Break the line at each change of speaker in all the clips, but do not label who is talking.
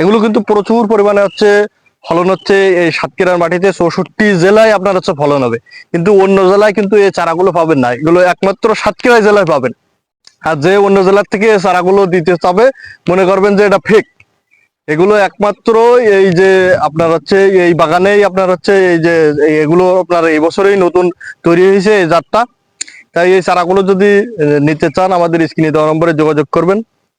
এগুলো কিন্তু প্রচুর পরিমাণে হচ্ছে ফলন হচ্ছে এই সাতক্ষীরার মাটিতে। চৌষট্টি জেলায় আপনার হচ্ছে ফলন হবে। কিন্তু অন্য জেলায় কিন্তু এই চারাগুলো পাবেন না। এগুলো একমাত্র সাতক্ষীরা জেলায় পাবেন। আর যে অন্য জেলার থেকে চারাগুলো দিতে চাবে, মনে করবেন যে এটা ফেক এগুলো একমাত্র এই যে আপনার হচ্ছে এই বাগানেই আপনার হচ্ছে এই যে এগুলো আপনার এই বছরেই নতুন তৈরি হয়েছে এই জাতটা। তাই এই চারাগুলো যদি নিতে চান, আমাদের স্ক্রিনে দেওয়া নম্বরে যোগাযোগ করবেন।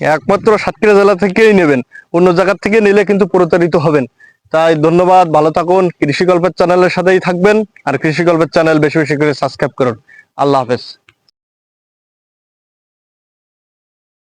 একমাত্র সাতক্ষীরা জেলা থেকেই নেবেন। অন্য জায়গা থেকে নিলে কিন্তু প্রতারিত হবেন। তাই ধন্যবাদ, ভালো থাকুন কৃষি গল্পের চ্যানেলের সাথেই থাকবেন, আর কৃষি গল্পের চ্যানেল বেশি বেশি করে সাবস্ক্রাইব করুন। আল্লাহ হাফেজ।